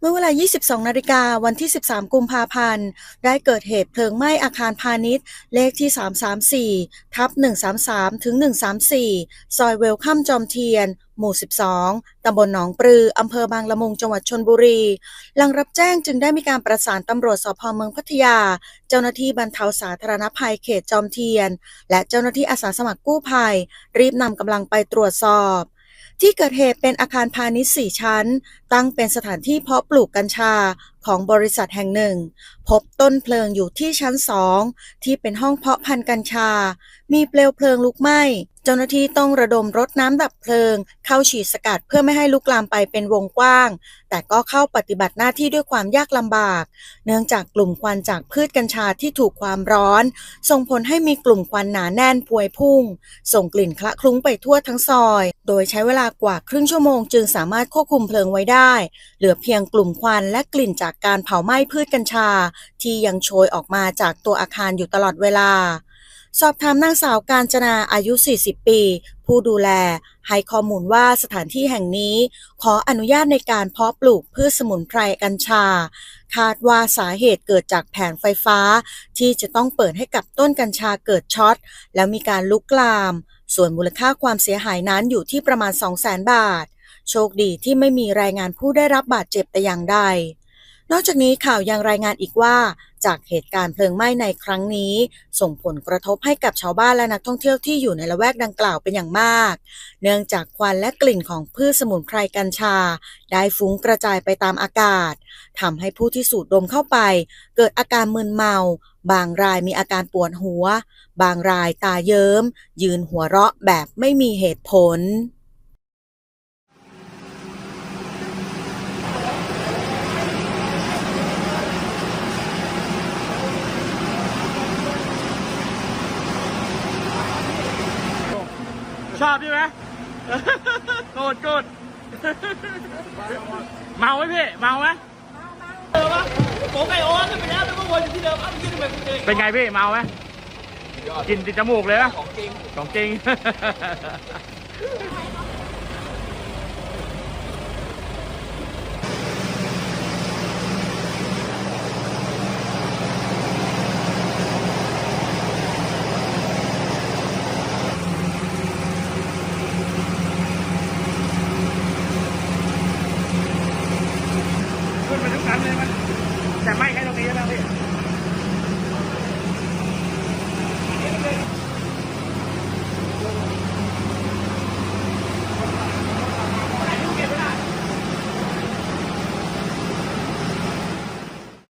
เมื่อเวลา 22 นาฬิกาวันที่ 13 กุมภาพันธ์ ได้เกิดเหตุเพลิงไหม้อาคารพาณิชย์ เลขที่ 334 ทับ 133 ถึง 134 ซอยเวลคัมจอมเทียน หมู่ 12 ตำบลหนองปลือ อำเภอบางละมุง จังหวัดชนบุรี หลังรับแจ้งจึงได้มีการประสานตำรวจสพเมืองพัทยา เจ้าหน้าที่บรรเทาสาธารณภัยเขตจอมเทียน และเจ้าหน้าที่อาสาสมัครกู้ภัย รีบนำกำลังไปตรวจสอบ ที่เกิดเหตุเป็นอาคารพาณิชย์ 4 ชั้น ตั้งเป็นสถานที่เพาะปลูกกัญชาของบริษัทแห่งหนึ่ง พบต้นเพลิงอยู่ที่ชั้น 2 ที่เป็นห้องเพาะพันธุ์กัญชา มีเปลวเพลิงลุกไหม้ จ้าหน้าที่ต้องระดมรถน้ำดับเพลิง เข้าฉีดสกัดเพื่อไม่ให้ลุกลามไปเป็นวงกว้าง แต่ก็เข้าปฏิบัติหน้าที่ด้วยความยากลำบาก เนื่องจากกลุ่มควันจากพืชกัญชาที่ถูกความร้อน ส่งผลให้มีกลุ่มควันหนาแน่นพวยพุ่ง ส่งกลิ่นคละคลุ้งไปทั่วทั้งซอย โดยใช้เวลากว่าครึ่งชั่วโมงจึงสามารถควบคุมเพลิงไว้ได้ เหลือเพียงกลุ่มควันและกลิ่นจากการเผาไหม้พืชกัญชา ที่ยังโชยออกมาจากตัวอาคารอยู่ตลอดเวลา สอบถามนางสาวการจนาอายุ 40 ปี ผู้ดูแล ให้ข้อมูลว่าสถานที่แห่งนี้ ขออนุญาตในการเพาะปลูกพืชสมุนไพรกัญชา คาดว่าสาเหตุเกิดจากแผงไฟฟ้า ที่จะต้องเปิดให้กับต้นกัญชาเกิดช็อต แล้วมีการลุกลาม ส่วนมูลค่าความเสียหายนั้นอยู่ที่ประมาณ 200,000 บาท โชคดีที่ไม่มีรายงานผู้ได้รับบาดเจ็บแต่อย่างใดนอกจากนี้ข่าวยังรายงานอีกว่า จากเหตุการณ์เพลิงไหม้ในครั้งนี้ ส่งผลกระทบให้กับชาวบ้านและนักท่องเที่ยวที่อยู่ในละแวกดังกล่าวเป็นอย่างมาก เนื่องจากควันและกลิ่นของพืชสมุนไพรกัญชา ได้ฟุ้งกระจายไปตามอากาศทำให้ผู้ที่สูดดมเข้าไป เกิดอาการมึนเมา บางรายมีอาการปวดหัว บางรายตาเยิ้ม ยืนหัวเราะแบบไม่มีเหตุผล ชอบใช่ไหมโกรธโกรธเมาไหมพี่ เมาไหมเออวะผมไก่โอ้ขึ้นไปแล้วแล้วก็วนอยู่ที่เดิมอ้าวขึ้นไปกูเจอเป็นไงพี่ เมาไหมกินติดจมูกเลยนะของจริงของจริง มันทุกครั้งเลยมันแต่ไม่แค่ตรงนี้แล้วพี่